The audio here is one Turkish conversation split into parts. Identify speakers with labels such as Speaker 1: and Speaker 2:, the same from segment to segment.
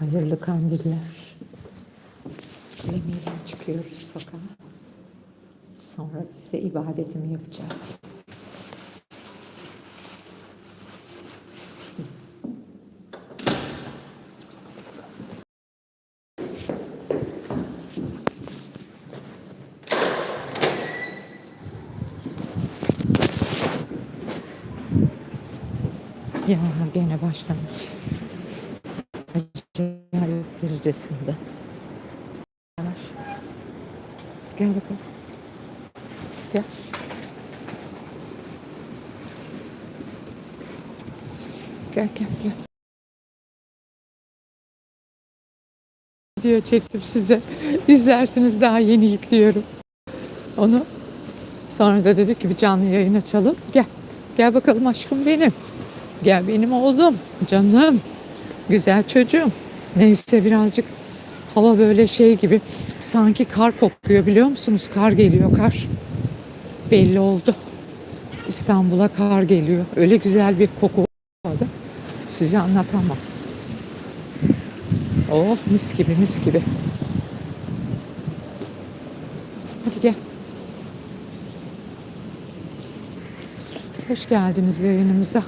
Speaker 1: Hayırlı kandiller. Yemeğiyle çıkıyoruz sokağa. Sonra biz de ibadetimi yapacağız. Yağmur gene başlamış. Derecesinde. Yavaş. Gel bakalım. Gel. Gel gel gel. Video çektim size. İzlersiniz daha yeni yüklüyorum. Onu sonra da dedik ki bir canlı yayın açalım. Gel. Gel bakalım aşkım benim. Gel benim oğlum. Canım. Güzel çocuğum. Neyse birazcık hava böyle şey gibi. Sanki kar kokuyor biliyor musunuz? Kar geliyor kar. Belli oldu. İstanbul'a kar geliyor. Öyle güzel bir koku vardı. Size anlatamam. Oh mis gibi mis gibi. Hadi gel. Hoş geldiniz yayınımıza.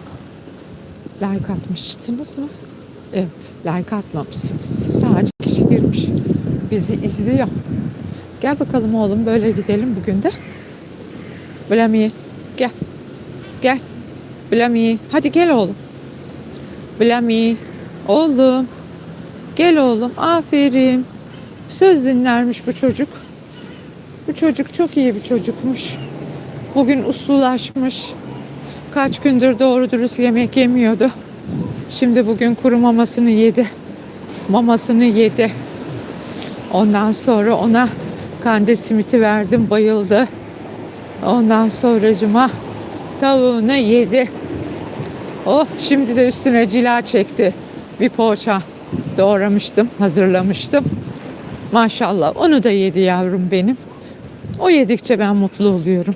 Speaker 1: Like atmıştınız mı? Evet, like atmamışsınız. Sadece kişi girmiş. Bizi izliyor. Gel bakalım oğlum böyle gidelim bugün de. Blami gel. Gel. Blami hadi gel oğlum. Blami oğlum. Gel oğlum aferin. Söz dinlermiş bu çocuk. Bu çocuk çok iyi bir çocukmuş. Bugün uslulaşmış. Kaç gündür doğru dürüst yemek yemiyordu. Şimdi bugün kuru mamasını yedi. Mamasını yedi. Ondan sonra ona kande simiti verdim bayıldı. Ondan sonracıma tavuğunu yedi. Oh şimdi de üstüne cila çekti. Bir poğaça doğramıştım, hazırlamıştım. Maşallah onu da yedi yavrum benim. O yedikçe ben mutlu oluyorum.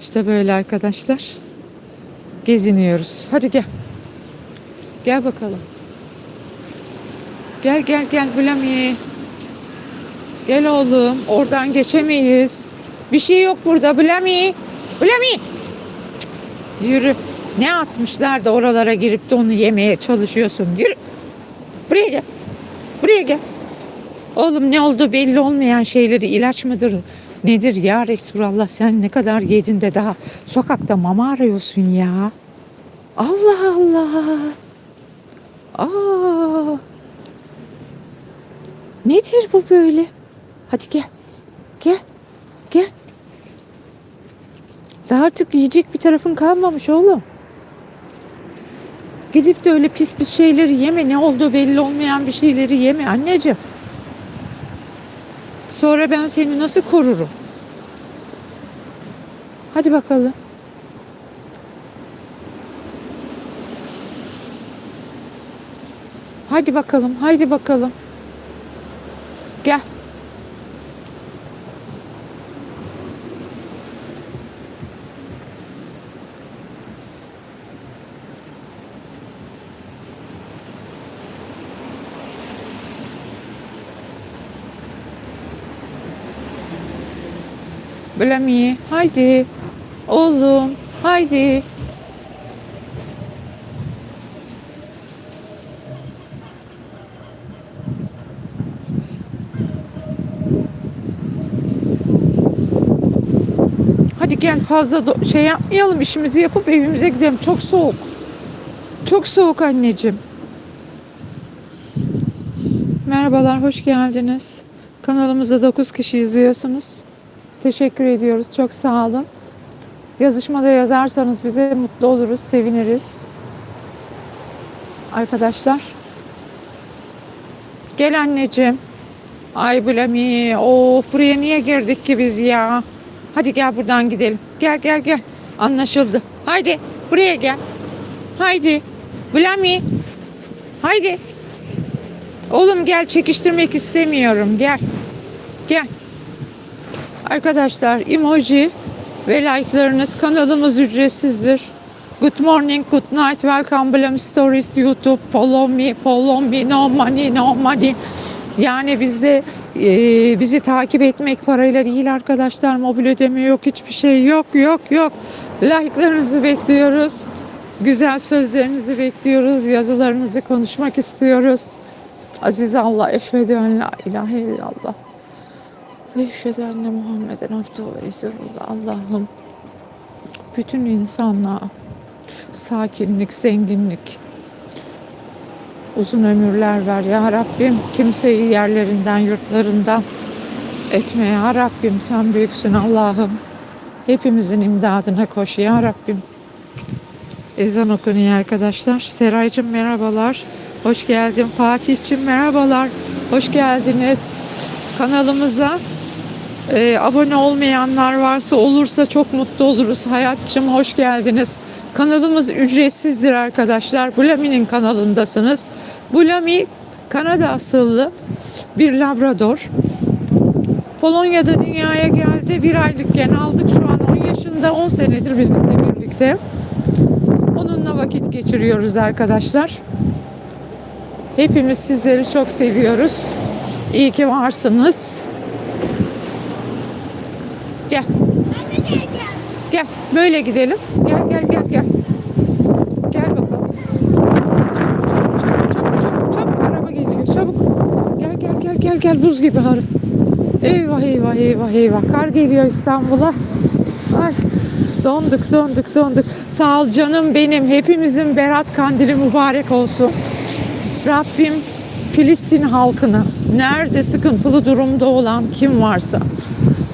Speaker 1: İşte böyle arkadaşlar. Geziniyoruz. Hadi gel. Gel bakalım. Gel gel gel Bülami. Gel oğlum. Oradan geçemeyiz. Bir şey yok burada Bülami. Bülami. Yürü. Ne atmışlar da oralara girip de onu yemeye çalışıyorsun. Yürü. Buraya gel. Buraya gel. Oğlum ne oldu belli olmayan şeyleri ilaç mıdır? Nedir ya Resulallah sen ne kadar yedin de daha sokakta mama arıyorsun ya. Allah Allah. Aa. Nedir bu böyle? Hadi gel. Gel. Gel. Daha artık yiyecek bir tarafın kalmamış oğlum. Gidip de öyle pis pis şeyleri yeme. Ne olduğu belli olmayan bir şeyleri yeme anneciğim. Sonra ben seni nasıl korurum? Hadi bakalım. Hadi bakalım, haydi bakalım. Gel. Bülemi, haydi. Oğlum, haydi. Hadi gel fazla şey yapmayalım işimizi yapıp evimize gidelim. Çok soğuk. Çok soğuk anneciğim. Merhabalar, hoş geldiniz. Kanalımızda 9 kişi izliyorsunuz. Teşekkür ediyoruz. Çok sağ olun. Yazışmada yazarsanız bize mutlu oluruz, seviniriz. Arkadaşlar. Gel anneciğim. Ay Bülemi. Of buraya niye girdik ki biz ya? Hadi gel buradan gidelim. Gel gel gel. Anlaşıldı. Haydi buraya gel. Haydi. Bülemi. Haydi. Oğlum gel çekiştirmek istemiyorum. Gel. Gel. Arkadaşlar emoji ve like'larınız kanalımız ücretsizdir. Good morning, good night, welcome Blam Stories YouTube. Follow me, follow me, no money, no money. Yani bizde e, bizi takip etmek parayla değil arkadaşlar. Mobil ödeme yok, hiçbir şey yok, yok, yok. Like'larınızı bekliyoruz. Güzel sözlerinizi bekliyoruz. Yazılarınızı konuşmak istiyoruz. Aziz Allah, eşhedü en la ilahe illallah. Ve eşhedü enne Muhammeden abduhu ve resulullah. Allah'ım bütün insanlığa sakinlik, zenginlik, uzun ömürler ver ya Rabbim. Kimseyi yerlerinden, yurtlarından etme ya Rabbim. Sen büyüksün Allah'ım. Hepimizin imdadına koş ya Rabbim. Ezan okunuyor arkadaşlar. Seraycığım merhabalar. Hoş geldin. Fatih'cim merhabalar. Hoş geldiniz. Kanalımıza e, abone olmayanlar varsa olursa çok mutlu oluruz. Hayatçım hoş geldiniz. Kanalımız ücretsizdir arkadaşlar. Bulami'nin kanalındasınız. Bulami Kanada asıllı bir labrador. Polonya'da dünyaya geldi. Bir aylıkken aldık. Şu an 10 yaşında. 10 senedir bizimle birlikte. Onunla vakit geçiriyoruz arkadaşlar. Hepimiz sizleri çok seviyoruz. İyi ki varsınız. Gel. Gel. Böyle gidelim. Gel. Gel bakalım. Çabuk çabuk çabuk çabuk çabuk çabuk. Araba geliyor. Çabuk. Gel gel gel. Buz gibi har. Eyvah eyvah eyvah eyvah. Kar geliyor İstanbul'a. Ay. Donduk donduk donduk. Sağ ol canım benim. Hepimizin Berat Kandili mübarek olsun. Rabbim Filistin halkını nerede sıkıntılı durumda olan kim varsa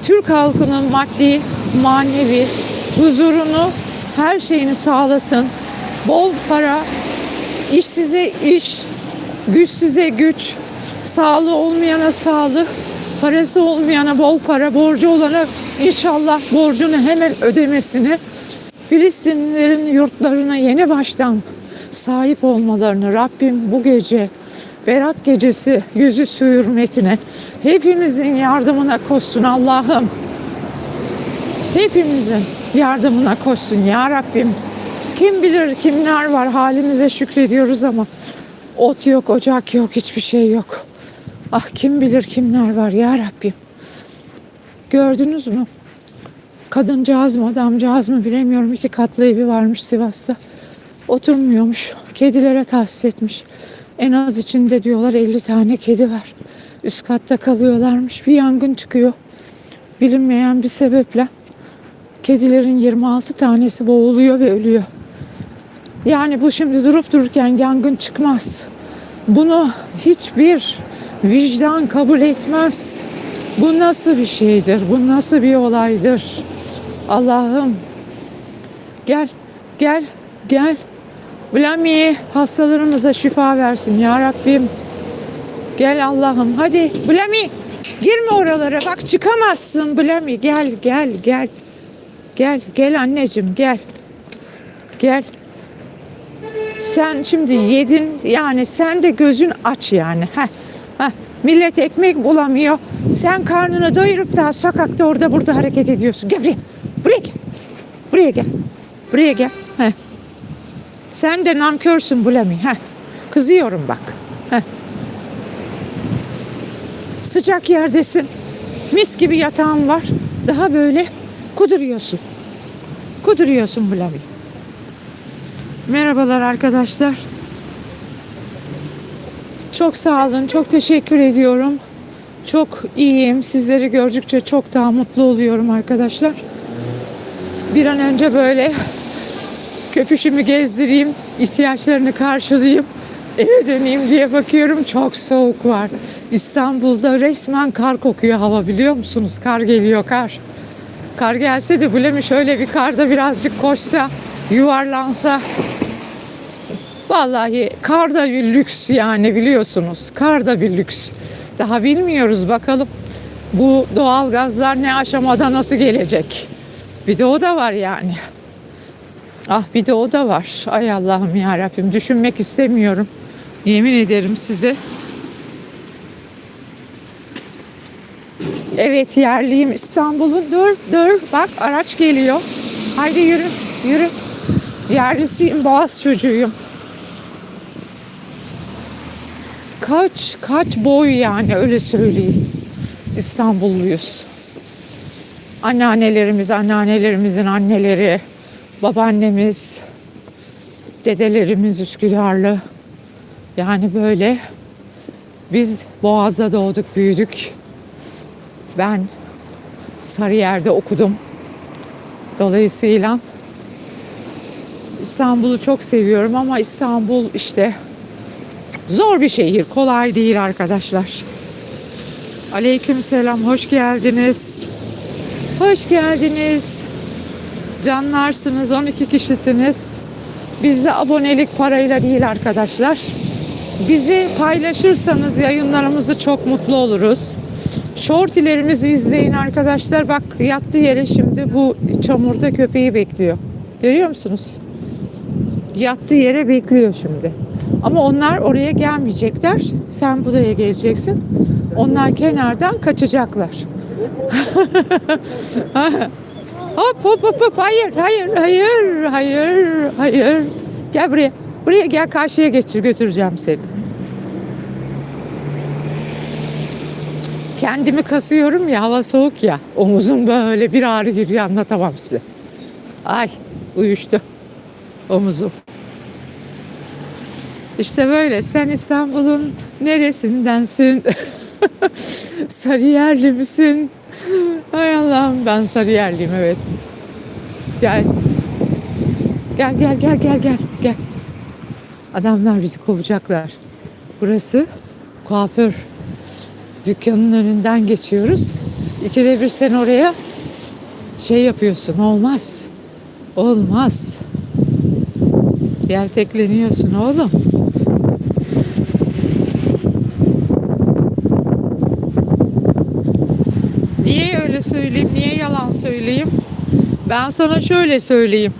Speaker 1: Türk halkının maddi, manevi huzurunu, her şeyini sağlasın. Bol para, işsize iş, güçsüze güç, sağlığı olmayana sağlık, parası olmayana bol para, borcu olana inşallah borcunu hemen ödemesini, Filistinlilerin yurtlarına yeni baştan sahip olmalarını Rabbim bu gece Berat gecesi yüzü su hürmetine hepimizin yardımına koşsun Allah'ım. Hepimizin yardımına koşsun ya Rabbim. Kim bilir kimler var halimize şükrediyoruz ama ot yok, ocak yok, hiçbir şey yok. Ah kim bilir kimler var ya Rabbim. Gördünüz mü? Kadıncağız mı adamcağız mı bilemiyorum iki katlı evi varmış Sivas'ta. Oturmuyormuş. Kedilere tahsis etmiş. En az içinde diyorlar 50 tane kedi var. Üst katta kalıyorlarmış. Bir yangın çıkıyor. Bilinmeyen bir sebeple. Kedilerin 26 tanesi boğuluyor ve ölüyor. Yani bu şimdi durup dururken yangın çıkmaz. Bunu hiçbir vicdan kabul etmez. Bu nasıl bir şeydir? Bu nasıl bir olaydır? Allah'ım gel, gel, gel. Blami hastalarımıza şifa versin ya Rabbim. Gel Allah'ım hadi Blami girme oralara bak çıkamazsın Blami gel gel gel. Gel gel anneciğim gel. Gel. Sen şimdi yedin yani sen de gözün aç yani. Heh, heh. Millet ekmek bulamıyor. Sen karnını doyurup daha sokakta orada burada hareket ediyorsun. Gel buraya. Buraya gel. Buraya gel. Buraya gel. Heh. Sen de namkörsün Bulemi. Heh. Kızıyorum bak. Heh. Sıcak yerdesin. Mis gibi yatağın var. Daha böyle kuduruyorsun. Kuduruyorsun Bulemi. Merhabalar arkadaşlar. Çok sağ olun. Çok teşekkür ediyorum. Çok iyiyim. Sizleri gördükçe çok daha mutlu oluyorum arkadaşlar. Bir an önce böyle köpüşümü gezdireyim, ihtiyaçlarını karşılayayım, eve döneyim diye bakıyorum. Çok soğuk var. İstanbul'da resmen kar kokuyor hava biliyor musunuz? Kar geliyor kar. Kar gelse de Bulemi şöyle bir karda birazcık koşsa, yuvarlansa. Vallahi kar da bir lüks yani biliyorsunuz. Kar da bir lüks. Daha bilmiyoruz bakalım bu doğal gazlar ne aşamada nasıl gelecek. Bir de o da var yani. Ah bir de o da var. Ay Allah'ım ya Rabbim düşünmek istemiyorum. Yemin ederim size. Evet yerliyim İstanbul'un. Dur dur bak araç geliyor. Haydi yürü yürü. Yerlisiyim, Boğaz çocuğuyum. Kaç, kaç boy yani öyle söyleyeyim. İstanbulluyuz. Anneannelerimiz, anneannelerimizin anneleri, babaannemiz, dedelerimiz Üsküdarlı. Yani böyle biz Boğaz'da doğduk, büyüdük. Ben Sarıyer'de okudum. Dolayısıyla İstanbul'u çok seviyorum ama İstanbul işte zor bir şehir. Kolay değil arkadaşlar. Aleyküm selam. Hoş geldiniz. Hoş geldiniz. Canlarsınız. 12 kişisiniz. Bizde abonelik parayla değil arkadaşlar. Bizi paylaşırsanız yayınlarımızı çok mutlu oluruz. Shortilerimizi izleyin arkadaşlar. Bak yattığı yere şimdi bu çamurda köpeği bekliyor. Görüyor musunuz? Yattığı yere bekliyor şimdi. Ama onlar oraya gelmeyecekler. Sen buraya geleceksin. Onlar kenardan kaçacaklar. hop hop hop hop hayır hayır hayır hayır hayır. Gel buraya. Buraya gel karşıya geçir götüreceğim seni. Kendimi kasıyorum ya hava soğuk ya. Omuzum böyle bir ağrı giriyor anlatamam size. Ay uyuştu omuzum. İşte böyle sen İstanbul'un neresindensin? Sarıyerli misin? Hay Allah'ım ben Sarıyerliyim evet. Gel. Gel gel gel gel gel gel. Adamlar bizi kovacaklar. Burası kuaför dükkanın önünden geçiyoruz. İkide bir sen oraya şey yapıyorsun. Olmaz. Olmaz. Yeltekleniyorsun oğlum. Niye öyle söyleyeyim? Niye yalan söyleyeyim? Ben sana şöyle söyleyeyim.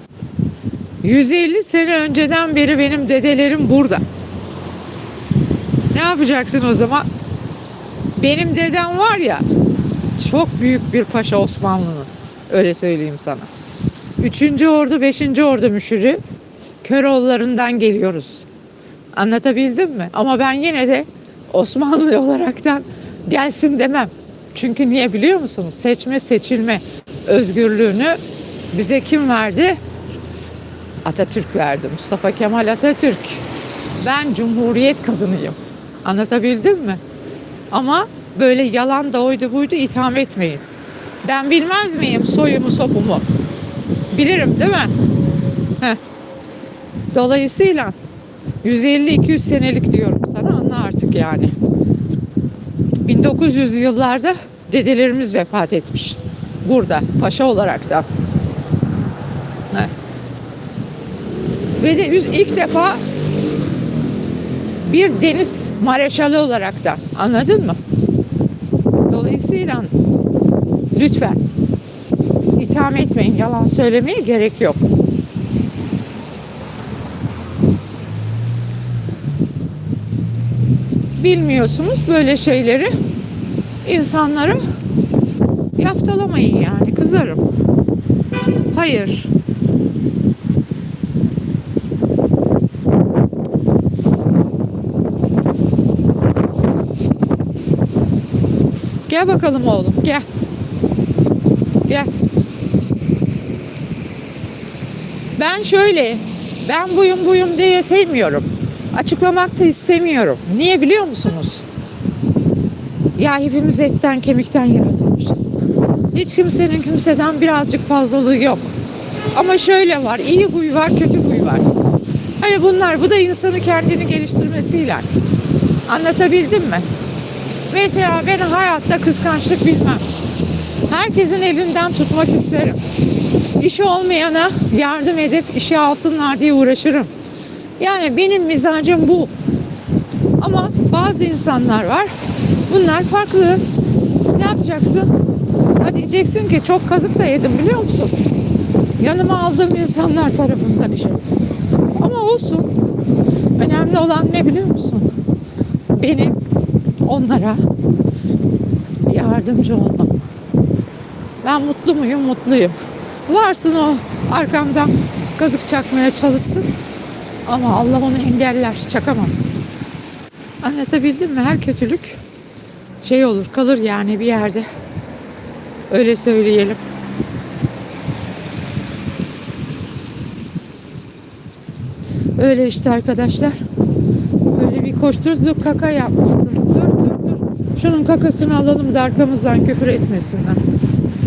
Speaker 1: 150 sene önceden beri benim dedelerim burada. Ne yapacaksın o zaman? Benim dedem var ya çok büyük bir paşa Osmanlı'nın. Öyle söyleyeyim sana. Üçüncü ordu, beşinci ordu müşiri. Köroğullarından geliyoruz. Anlatabildim mi? Ama ben yine de Osmanlı olaraktan gelsin demem. Çünkü niye biliyor musunuz? Seçme seçilme özgürlüğünü bize kim verdi? Atatürk verdi. Mustafa Kemal Atatürk. Ben cumhuriyet kadınıyım. Anlatabildim mi? Ama böyle yalan da oydu buydu itham etmeyin. Ben bilmez miyim soyumu sopumu? Bilirim değil mi? Heh. Dolayısıyla 150-200 senelik diyorum sana anla artık yani. 1900 yıllarda dedelerimiz vefat etmiş. Burada paşa olaraktan. Heh. Ve de ilk defa bir deniz mareşalı olarak da anladın mı? Dolayısıyla lütfen itham etmeyin. Yalan söylemeye gerek yok. Bilmiyorsunuz böyle şeyleri insanlara yaftalamayın yani kızarım. Hayır. Gel bakalım oğlum gel. Gel. Ben şöyle, ben buyum buyum diye sevmiyorum. Açıklamak da istemiyorum. Niye biliyor musunuz? Ya hepimiz etten kemikten yaratılmışız. Hiç kimsenin kimseden birazcık fazlalığı yok. Ama şöyle var, iyi huy var, kötü huy var. Hani bunlar, bu da insanı kendini geliştirmesiyle. Anlatabildim mi? Mesela ben hayatta kıskançlık bilmem. Herkesin elinden tutmak isterim. İşi olmayana yardım edip işe alsınlar diye uğraşırım. Yani benim mizacım bu. Ama bazı insanlar var. Bunlar farklı. Ne yapacaksın? Ha diyeceksin ki çok kazık da yedim biliyor musun? Yanıma aldığım insanlar tarafından işe. Ama olsun. Önemli olan ne biliyor musun? Benim onlara yardımcı olmam. Ben mutlu muyum? Mutluyum. Varsın o arkamdan kazık çakmaya çalışsın. Ama Allah onu engeller, çakamaz. Anlatabildim mi? Her kötülük şey olur, kalır yani bir yerde. Öyle söyleyelim. Öyle işte arkadaşlar. Böyle bir koşturuz. Dur kaka yapmasın. Dur dur dur. Şunun kakasını alalım da arkamızdan küfür etmesinler.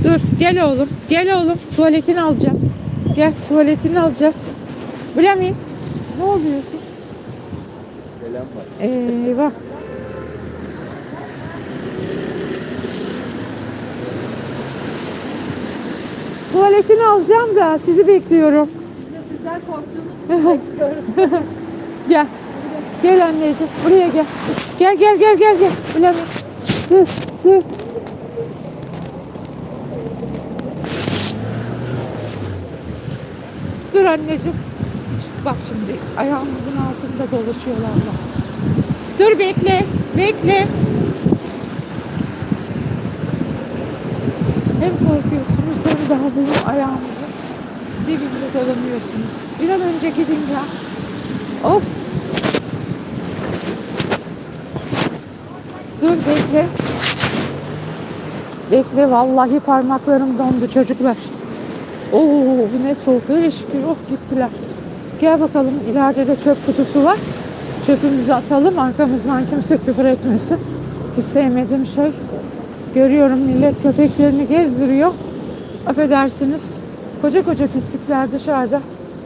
Speaker 1: Dur gel oğlum. Gel oğlum. Tuvaletini alacağız. Gel tuvaletini alacağız. Bilemeyin. Ne oluyorsun? Eyvah. Tuvaletini alacağım da sizi bekliyorum.
Speaker 2: Sizden korktuğumuz
Speaker 1: Gel. Gel anneciğim. Buraya gel. Gel gel gel gel gel. Bülent. Dur dur. Dur anneciğim. Bak şimdi ayağımızın altında dolaşıyorlar. bak. Dur bekle. Bekle. Hem korkuyorsunuz hem daha böyle ayağımızın dibinde dolanıyorsunuz. Bir an önce gidin ya. Of. Dur bekle. Bekle vallahi parmaklarım dondu çocuklar. Oo bu ne soğuk öyle şükür oh gittiler. Gel bakalım ileride de çöp kutusu var. Çöpümüzü atalım arkamızdan kimse küfür etmesin. Hiç sevmediğim şey. Görüyorum millet köpeklerini gezdiriyor. Affedersiniz. Koca koca pislikler dışarıda.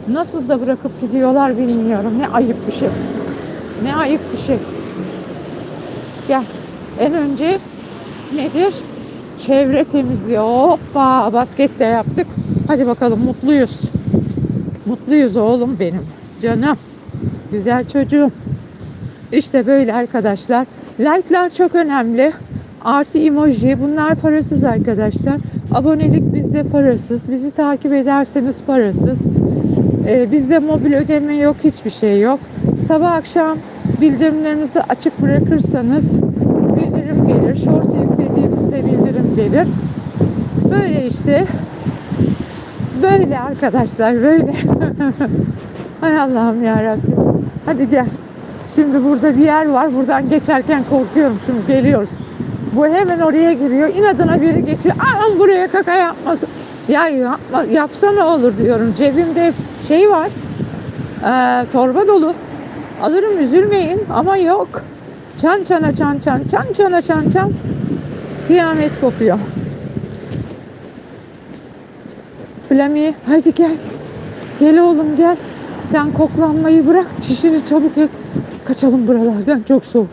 Speaker 1: Nasıl da bırakıp gidiyorlar bilmiyorum. Ne ayıp bir şey. Ne ayıp bir şey. Gel. En önce nedir? Çevre temizliği. Hoppa basket de yaptık. Hadi bakalım mutluyuz. Mutluyuz oğlum benim. Canım. Güzel çocuğum. İşte böyle arkadaşlar. Like'lar çok önemli. Artı emoji. Bunlar parasız arkadaşlar. Abonelik bizde parasız. Bizi takip ederseniz parasız. Ee, bizde mobil ödeme yok. Hiçbir şey yok. Sabah akşam bildirimlerinizi açık bırakırsanız bildirim gelir. Short yüklediğimizde bildirim gelir. Böyle işte. Böyle arkadaşlar böyle. Hay Allah'ım ya Rabbim. Hadi gel. Şimdi burada bir yer var. Buradan geçerken korkuyorum. Şimdi geliyoruz. Bu hemen oraya giriyor. İnadına biri geçiyor. Aman buraya kaka yapmasın. Ya yapma, yapsa ne olur diyorum. Cebimde şey var. Ee, torba dolu. Alırım üzülmeyin ama yok. Çan çana çan çan çan çana çan çan. Kıyamet kopuyor. Flami hadi gel. Gel oğlum gel. Sen koklanmayı bırak. Çişini çabuk et. Kaçalım buralardan. Çok soğuk.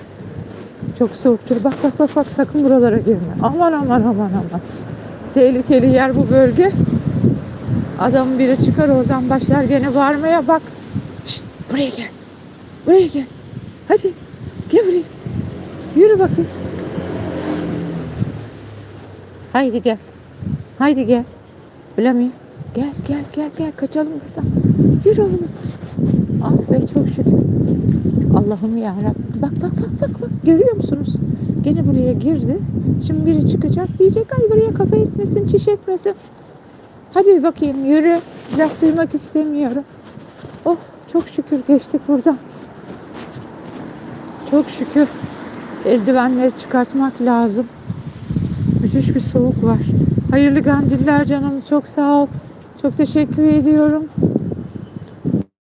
Speaker 1: Çok soğuktur. Bak bak bak bak sakın buralara girme. Aman aman aman aman. Tehlikeli yer bu bölge. Adam biri çıkar oradan başlar gene bağırmaya bak. Şşt buraya gel. Buraya gel. Hadi gel buraya. Yürü bakayım. Haydi gel. Haydi gel. Bilemiyorum. Gel gel gel gel kaçalım buradan. Yürü oğlum. Ah be çok şükür. Allah'ım ya Rabbim. Bak bak bak bak bak görüyor musunuz? Gene buraya girdi. Şimdi biri çıkacak diyecek ay buraya kaka etmesin, çiş etmesin. Hadi bir bakayım yürü. Laf duymak istemiyorum. Oh çok şükür geçtik buradan. Çok şükür. Eldivenleri çıkartmak lazım. Müthiş bir soğuk var. Hayırlı gandiller canım. Çok sağ ol. Çok teşekkür ediyorum.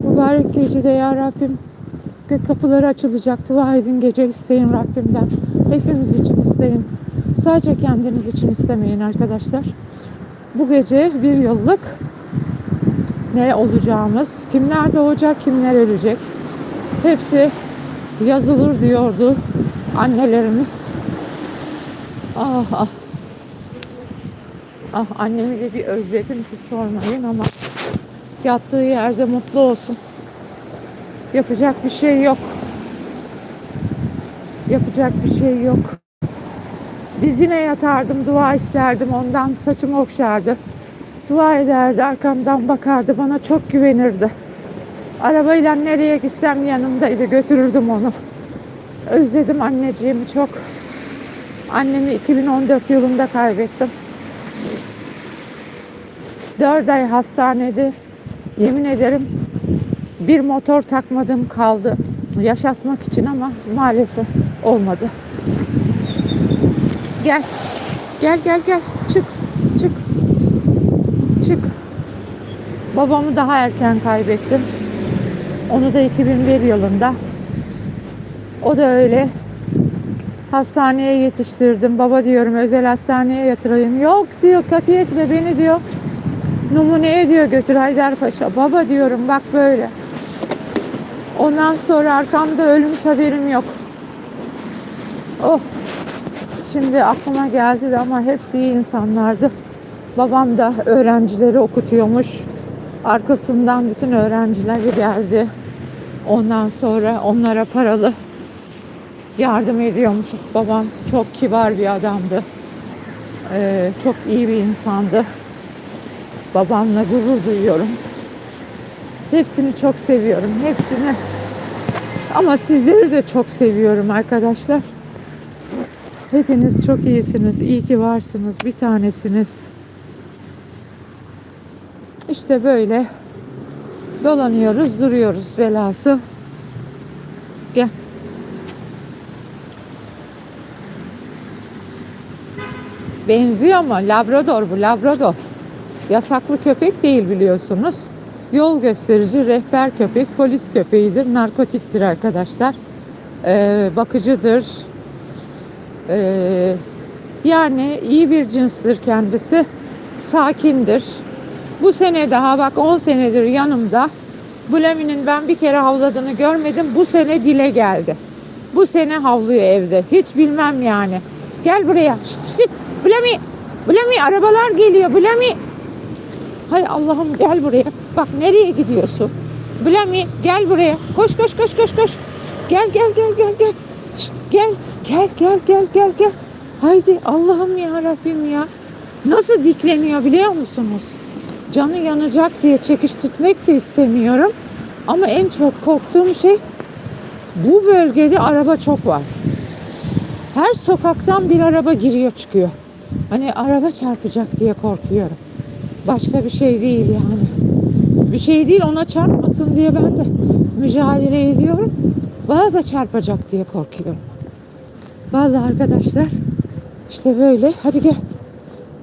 Speaker 1: Mübarek gecede ya Rabbim. Gök kapıları açılacak. Dua edin gece isteyin Rabbimden. Hepimiz için isteyin. Sadece kendiniz için istemeyin arkadaşlar. Bu gece bir yıllık ne olacağımız, kimler doğacak, kimler ölecek. Hepsi yazılır diyordu annelerimiz. Ah ah. Ah annemi de bir özledim ki sormayın ama yattığı yerde mutlu olsun. Yapacak bir şey yok. Yapacak bir şey yok. Dizine yatardım, dua isterdim. Ondan saçımı okşardı. Dua ederdi, arkamdan bakardı. Bana çok güvenirdi. Arabayla nereye gitsem yanımdaydı. Götürürdüm onu. Özledim anneciğimi çok. Annemi 2014 yılında kaybettim. 4 ay hastanede Yemin ederim bir motor takmadım kaldı yaşatmak için ama maalesef olmadı. Gel. Gel gel gel. Çık. Çık. Çık. Babamı daha erken kaybettim. Onu da 2001 yılında. O da öyle. Hastaneye yetiştirdim. Baba diyorum özel hastaneye yatırayım. Yok diyor katiyetle beni diyor. Numuneye diyor götür Haydarpaşa. Baba diyorum bak böyle. Ondan sonra arkamda ölmüş haberim yok. Oh. Şimdi aklıma geldi de ama hepsi iyi insanlardı. Babam da öğrencileri okutuyormuş. Arkasından bütün öğrencileri geldi. Ondan sonra onlara paralı yardım ediyormuş. Babam çok kibar bir adamdı. Ee, çok iyi bir insandı. Babamla gurur duyuyorum. Hepsini çok seviyorum. Hepsini. Ama sizleri de çok seviyorum arkadaşlar. Hepiniz çok iyisiniz. İyi ki varsınız. Bir tanesiniz. İşte böyle dolanıyoruz, duruyoruz velası. Gel. Benziyor ama Labrador bu, Labrador. Yasaklı köpek değil biliyorsunuz. Yol gösterici, rehber köpek, polis köpeğidir, narkotiktir arkadaşlar. Ee, bakıcıdır. Ee, yani iyi bir cinstir kendisi. Sakindir. Bu sene daha bak 10 senedir yanımda. Bulemi'nin ben bir kere havladığını görmedim. Bu sene dile geldi. Bu sene havlıyor evde. Hiç bilmem yani. Gel buraya. Şşt şşt. Bulemi. Bulemi arabalar geliyor. Bulemi. Hay Allah'ım gel buraya. Bak nereye gidiyorsun? Bulemi gel buraya. Koş koş koş koş koş. Gel gel gel gel gel. Şşt, gel gel gel gel gel gel. Haydi Allah'ım ya Rabbim ya. Nasıl dikleniyor biliyor musunuz? Canı yanacak diye çekiştirmek de istemiyorum. Ama en çok korktuğum şey bu bölgede araba çok var. Her sokaktan bir araba giriyor çıkıyor. Hani araba çarpacak diye korkuyorum. Başka bir şey değil yani. Bir şey değil ona çarpmasın diye ben de mücadele ediyorum. Bana da çarpacak diye korkuyorum. Vallahi arkadaşlar işte böyle. Hadi gel.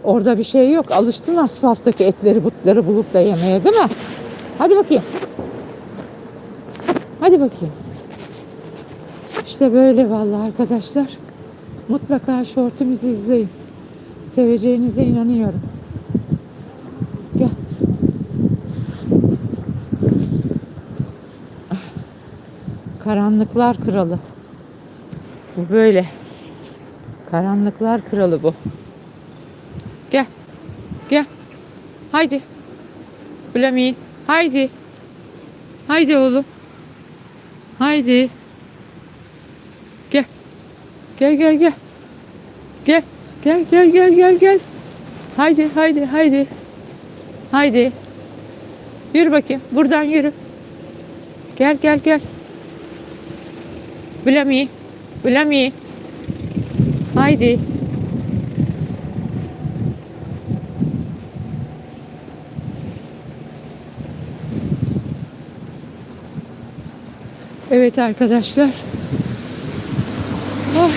Speaker 1: Orada bir şey yok. Alıştın asfalttaki etleri butları bulup da yemeye değil mi? Hadi bakayım. Hadi bakayım. İşte böyle vallahi arkadaşlar. Mutlaka şortumuzu izleyin. Seveceğinize inanıyorum. Karanlıklar kralı. Bu böyle. Karanlıklar kralı bu. Gel. Gel. Haydi. Bulemi. Haydi. Haydi oğlum. Haydi. Gel. Gel gel gel. Gel. Gel gel gel gel gel. Haydi haydi haydi. Haydi. Yürü bakayım. Buradan yürü. Gel gel gel. Bulemi. Bulemi. Haydi. Evet arkadaşlar. Ah,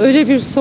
Speaker 1: öyle bir soğuk